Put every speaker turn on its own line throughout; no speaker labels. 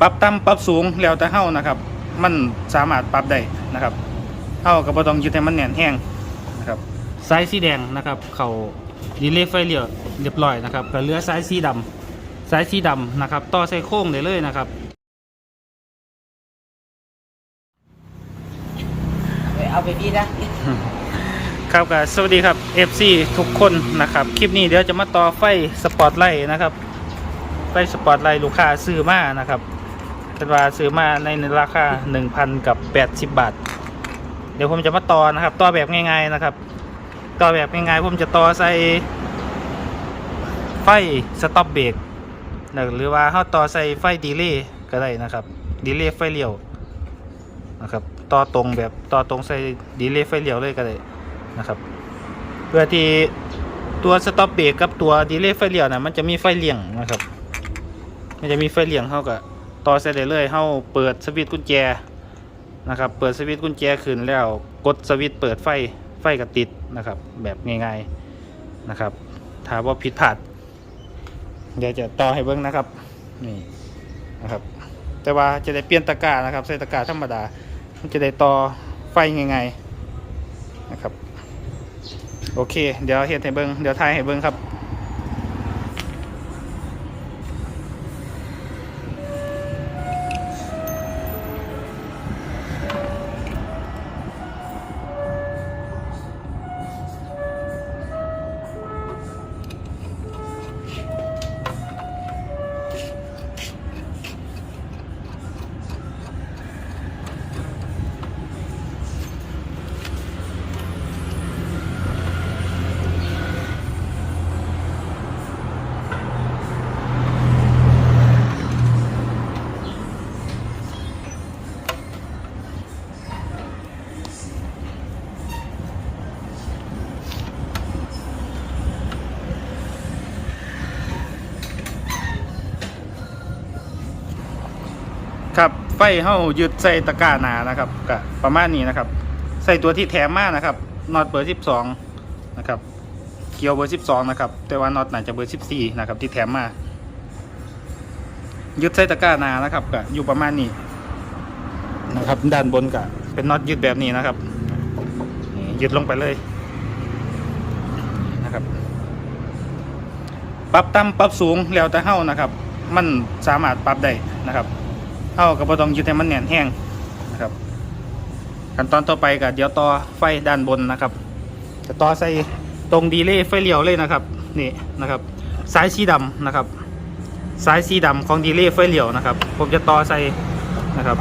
ปรับต่ำปรับสูงแล้วแต่เฮานะครับ มันสามารถปรับได้นะครับเฮาก็บ่ต้องยึดให้มันแน่นแห้งนะครับสายสีแดงนะครับ เขาดีเลย์ไฟเลี้ยวเรียบร้อยนะครับก็เหลือสายสีดำสายสีดำนะครับ ต่อใส่โค้งได้เลยนะครับ
เอาไปดีนะ
ครับก็สวัสดีครับ FC ทุกคนนะครับ คลิปนี้เดี๋ยวจะมาต่อไฟสปอตไลท์นะครับ ไฟสปอตไลท์ลูกค้าซื้อมานะครับ เป็นว่าซื้อมาในราคา1,000กับ80 บาท เดี๋ยวผมจะมาต่อนะครับ ต่อแบบง่ายๆนะครับ ต่อแบบง่ายๆผมจะต่อใส่ไฟสต็อปเบรกหรือว่าเขาต่อใส่ไฟดีเลย์ก็ได้นะครับดีเลย์ไฟเลี้ยวนะครับต่อตรงแบบต่อตรงใส่ดีเลย์ไฟเลี้ยวเลยก็ได้นะครับ เพื่อที่ตัวสต็อปเบรกกับตัวดีเลย์ไฟเลี้ยวนะมันจะมีไฟเลี่ยงนะครับ มันจะมีไฟเลี่ยงเข้ากับ ต่อใส่ได้เลยเข้าเปิดสวิตช์กุญแจนะครับ เปิดสวิตช์กุญแจขึ้นแล้วกดสวิตช์เปิดไฟไฟก็ติดนะครับ แบบง่ายๆนะครับถ้าว่าผิดพลาดเดี๋ยวจะต่อให้เบิ้งนะครับนี่นะครับแต่ว่าจะได้เปลี่ยนตะกร้านะครับใส่ตะกร้าธรรมดาจะได้ต่อไฟง่ายๆนะครับ โอเค เดี๋ยวเฮ็ดให้เบิ้งเดี๋ยวถ่ายให้เบิ้งครับ ฟเฮายึดใส่ตะกร้าหนานะครับก็ประมาณนี้นะครับ ใส่ตัวที่แถมมานะครับน็อตเบอร์ 12 นะครับ เกียวเบอร์ 12 นะครับ แต่ว่าน็อตน่าจะเบอร์ 14 นะครับ ที่แถมมายึดใส่ตะกร้าหนานะครับก็อยู่ประมาณนี้นะครับ ด้านบนก็เป็นน็อตยึดแบบนี้นะครับยึดลงไปเลยนะครับปรับต่ำปรับสูงแล้วแต่เฮานะครับ มันสามารถปรับได้นะครับ เท่ากับบต้องยึดให้มันแน่นแห้งนะครับขั้นตอนต่อไปก็เดี๋ยวต่อไฟด้านบนนะครับ จะต่อใส่ตรงดีเลย์ไฟเลี้ยวเลยนะครับนี่นะครับสายสีดำนะครับสายสีดำของดีเลย์ไฟเลี้ยวนะครับ ผมจะต่อใส่นะครับ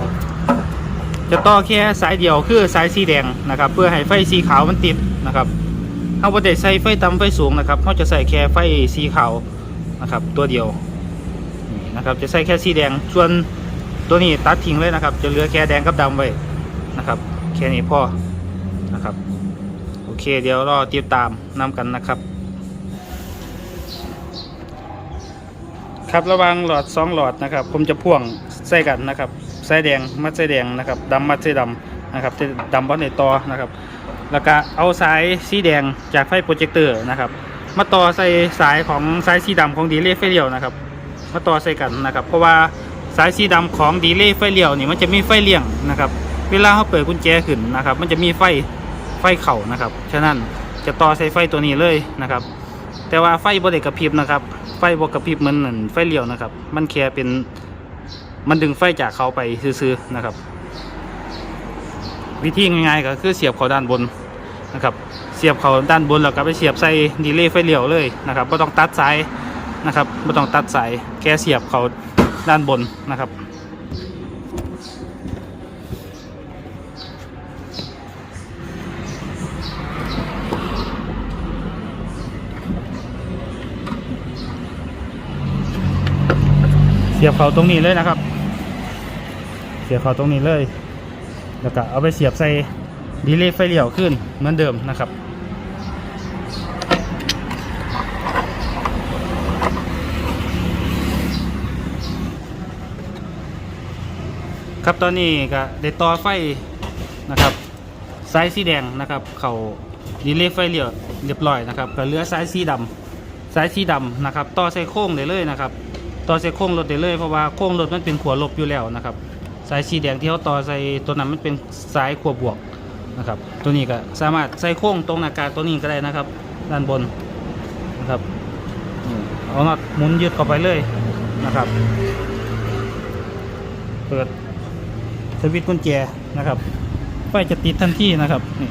จะต่อแค่สายเดียวคือสายสีแดงนะครับ เพื่อให้ไฟสีขาวมันติดนะครับเขาบ่ได้ใส่ไฟต่ำไฟสูงนะครับเขาจะใส่แค่ไฟสีขาวนะครับ ตัวเดียวนี่นะครับ จะใส่แค่สีแดงส่วน ตัวนี้ตัดทิ้งเลยนะครับ จะเหลือแค่แดงกับดำไว้นะครับ แค่นี้พอนะครับ โอเคเดี๋ยวรอติดตามนำกันนะครับ ครับระวังหลอดสองหลอดนะครับ ผมจะพ่วงใส่กันนะครับใส่แดงมัดใส่แดงนะครับดำมัดใส่ดำนะครับจะดำบอลในต่อนะครับแล้วก็เอาสายสีแดงจากไฟโปรเจคเตอร์นะครับมาต่อใส่สายของสายสีดำของดีเลย์ไฟเดียวนะครับ มาต่อใส่กันนะครับ เพราะว่า สายสีดำของดีเลย์ไฟเลี้ยวนี่มันจะมีไฟเลี่ยงนะครับเวลาเขาเปิดกุญแจขึ้นนะครับ มันจะมีไฟไฟเข่านะครับฉะนั้นจะต่อใส่ไฟตัวนี้เลยนะครับ แต่ว่าไฟบริกระพริบนะครับ ไฟบริกระพริบเหมือนนั่นไฟเลี้ยวนะครับ มันแค่เป็นมันดึงไฟจากเขาไปซื้อๆนะครับ วิธีง่ายๆก็คือเสียบเขาด้านบนนะครับ เสียบเขาด้านบนแล้วก็ไปเสียบใส่ดีเลย์ไฟเลี้ยวเลยนะครับไม่ต้องตัดสายนะครับไม่ต้องตัดสายแค่เสียบเขา ด้านบนนะครับ เสียบเขาตรงนี้เลยนะครับ เสียบเขาตรงนี้เลย แล้วก็เอาไปเสียบใส่ดีเลย์ไฟเลี้ยวขึ้นเหมือนเดิมนะครับ ครับตอนนี้ก็ได้ต่อไฟนะครับสายสีแดงนะครับ เขาดีเลย์ไฟเลี้ยวเรียบร้อยนะครับก็เหลือสายสีดำสายสีดำนะครับ ต่อใส่โค้งได้เลยนะครับต่อใส่โค้งรถได้เลยเพราะว่าโค้งรถมันเป็นขัวลบอยู่แล้วนะครับ สายสีแดงที่เขาต่อใส่ตัวนั้นมันเป็นสายขัวบวกนะครับ ตัวนี้ก็สามารถใส่โค้งตรงหน้ากากตัวนี้ก็ได้นะครับ ด้านบนนะครับเอาน็อตหมุนยึดเข้าไปเลยนะครับ เปิด สวิตช์กุญแจนะครับไฟจะติดทันทีนะครับนี่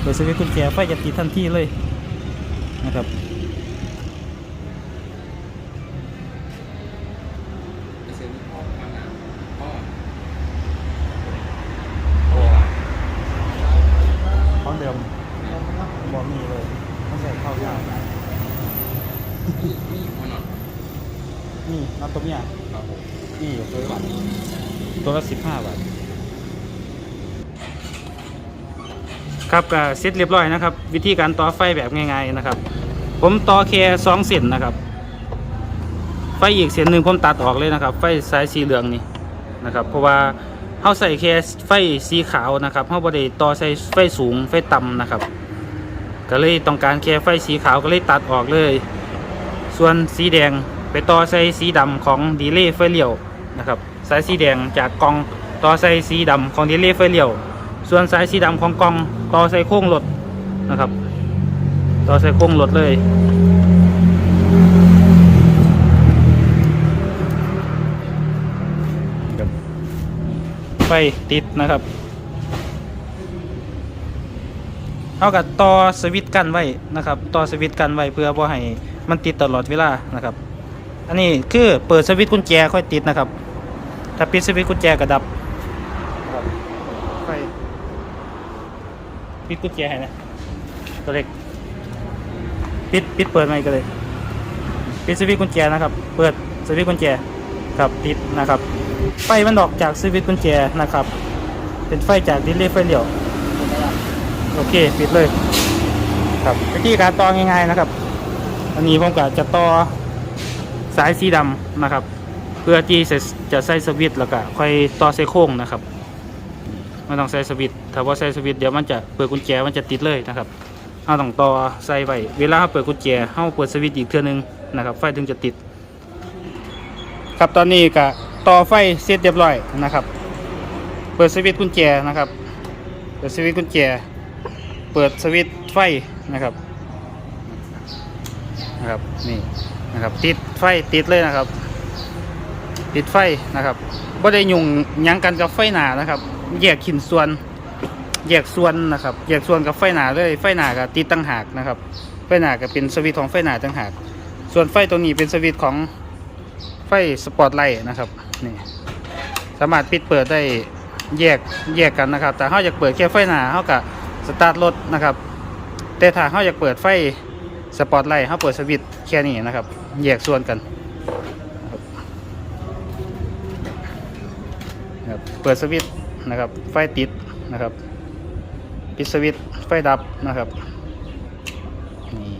เปิดสวิตช์กุญแจไฟจะติดทันทีเลยนะครับของเดิมบอมีเลยต้องใส่เข้ายาวนี่นับตัวเนี้ยนี่ตัวละ ตัวละสิบห้าบาท ครับก็เสร็จเรียบร้อยนะครับ วิธีการต่อไฟแบบง่ายๆนะครับ ผมต่อแค่สองเส้นนะครับ ไฟอีกเส้นหนึ่งผมตัดออกเลยนะครับ ไฟสายสีเหลืองนี่นะครับ เพราะว่าเขาใส่แค่ไฟสีขาวนะครับเขาบริต่อใส่ไฟสูงไฟต่ำนะครับก็เลยต้องการแค่ไฟสีขาวก็เลยตัดออกเลย ส่วนสีแดงไปต่อใส่สีดำของดีเลย์ไฟเลี้ยวนะครับ สายสีแดงจากกล่องต่อใส่สีดำของดีเลย์ไฟเลี้ยว ส่วนสายสีดำของกล่องต่อใส่โค้งรถนะครับ ต่อใส่โค้งรถเลย ไฟติดนะครับเท่ากับต่อสวิตช์กันไว้นะครับ ต่อสวิตช์กันไว้เพื่อว่าให้มันติดตลอดเวลานะครับ อันนี้คือเปิดสวิตช์กุญแจค่อยติดนะครับ ถ้าปิดสวิตช์กุญแจก็ดับนะครับไฟปิดกุญแจให้นะตัวเล็กปิดปิดเปิดไหมก็เลยปิดสวิตช์กุญแจนะครับ เปิดสวิตช์กุญแจครับติดนะครับไฟมันออกจากสวิตช์กุญแจนะครับ เป็นไฟจากดิเลย์ไฟเลี้ยวโอเคปิดเลย ครับวิธีการต่อง่ายๆนะครับ อันนี้ผมก็จะต่อสายสีดำนะครับ เพื่อที่จะใส่สวิตช์แล้วก็ค่อยต่อใส่โค้งนะครับไม่ต้องใส่สวิตช์ถ้าว่าใส่สวิตช์เดี๋ยวมันจะเปิดกุญแจมันจะติดเลยนะครับเราต้องต่อใส่ไว้เวลาเปิดกุญแจเราเปิดสวิตช์อีกเทื่อนึงนะครับไฟถึงจะติด ครับตอนนี้ก็ต่อไฟเสร็จเรียบร้อยนะครับ เปิดสวิตช์กุญแจนะครับ เปิดสวิตช์กุญแจ เปิดสวิตช์ไฟนะครับนะครับนี่นะครับติดไฟติดเลยนะครับ ติดไฟนะครับบ่ได้ยุ่งยังกันกับไฟหนานะครับ แยกขินส่วน แยกส่วนนะครับ แยกส่วนกับไฟหนาเลยไฟหนากับติดตั้งหากนะครับ ไฟหนาก็เป็นสวิตของไฟหนาตั้งหาก ส่วนไฟตัวนี้เป็นสวิตของไฟสปอตไลท์นะครับนี่สามารถปิดเปิดได้แยกแยกกันนะครับ แต่เขาอยากเปิดแค่ไฟหนาเขากับสตาร์ทรถนะครับ แต่ถ้าเขาอยากเปิดไฟสปอตไลท์เขาเปิดสวิตแค่นี้นะครับ แยกส่วนกันครับ เปิดสวิตช์นะครับ ไฟติดนะครับ ปิดสวิตช์ไฟดับนะครับนี่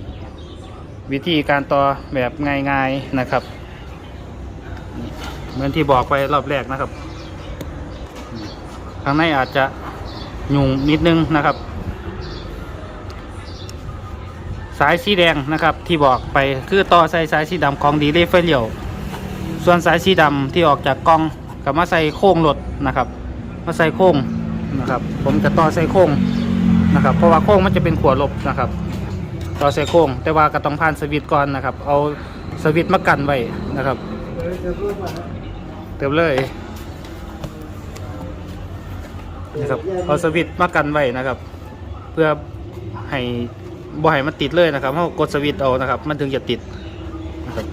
วิธีการต่อแบบง่ายๆนะครับเหมือนที่บอกไปรอบแรกนะครับข้างในอาจจะยุ่งนิดนึงนะครับ สายสีแดงนะครับที่บอกไปคือต่อใส่สายสีดำของดีเลย์ไฟเลี้ยว ส่วนสายสีดำที่ออกจากกล่อง กับมาใส่โค้งรถนะครับ มาใส่โค้งนะครับ ผมจะต่อใส่โค้งนะครับ เพราะว่าโค้งมันจะเป็นขวลบนะครับ ต่อใส่โค้ง แต่ว่าก็ต้องผ่านสวิตก่อนนะครับ เอาสวิตมากันไว้นะครับ เติมเลยนะครับเอาสวิตมากันไว้นะครับ เพื่อให้บ่ให้มันติดเลยนะครับเขากดสวิตเอานะครับ มันถึงจะติดนะครับ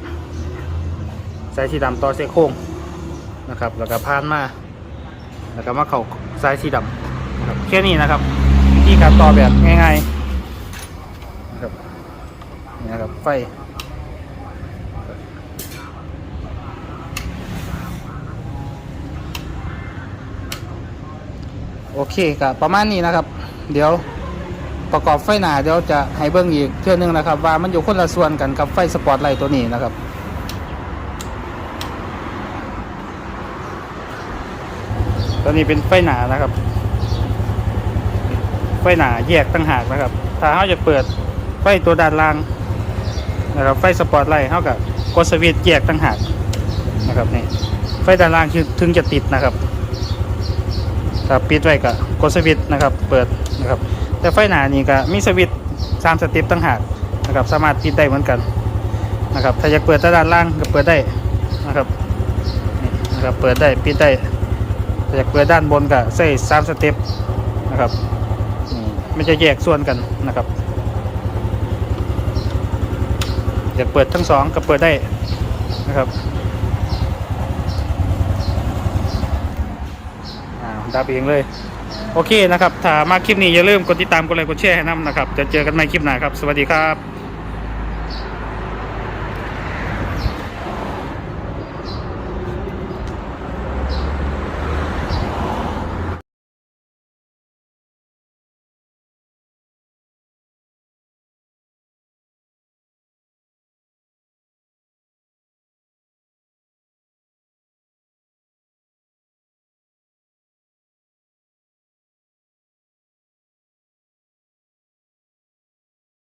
สายสีดำต่อเส้นโค้ง นะครับ แล้วก็พานมา แล้วก็มาเข้าสายสีดำนะครับแค่นี้นะครับวิธีการต่อแบบง่ายๆนะครับนี่นะครับไฟโอเคกับประมาณนี้นะครับ เดี๋ยวประกอบไฟหนาเดี๋ยวจะให้เบิ้งอีกเทื่อนึงนะครับ ว่ามันอยู่คนละส่วนกันกับไฟสปอตไลท์ตัวนี้นะครับ ตัวนี้เป็นไฟหนานะครับ ไฟหนาแยกตั้งหากนะครับ ถ้าเขาจะเปิดไฟตัวด้านล่างนะครับ ไฟสปอตไลท์เท่ากับกดสวิตช์แยกต่างหากนะครับนี่ไฟด้านล่างคือถึงจะติดนะครับถ้าปิดไว้ก็กดสวิตช์นะครับ เปิดนะครับ แต่ไฟหนานี่ก็มีสวิตช์สามสเต็ปต่างหากนะครับ สามารถปิดได้เหมือนกันนะครับ ถ้าอยากเปิดแต่ด้านล่างก็เปิดได้นะครับนะครับ เปิดได้ปิดได้ ถ้าอยากเปิดด้านบนก็ใส่สามสเต็ปนะครับนี่มันจะแยกส่วนกันนะครับอยากเปิดทั้งสองก็เปิดได้นะครับดับเองเลย โอเคนะครับ ถ้ามาคลิปนี้อย่าลืมกดติดตามกดไลค์กดแชร์ให้นำนะครับ จะเจอกันใหม่คลิปหน้าครับ สวัสดีครับ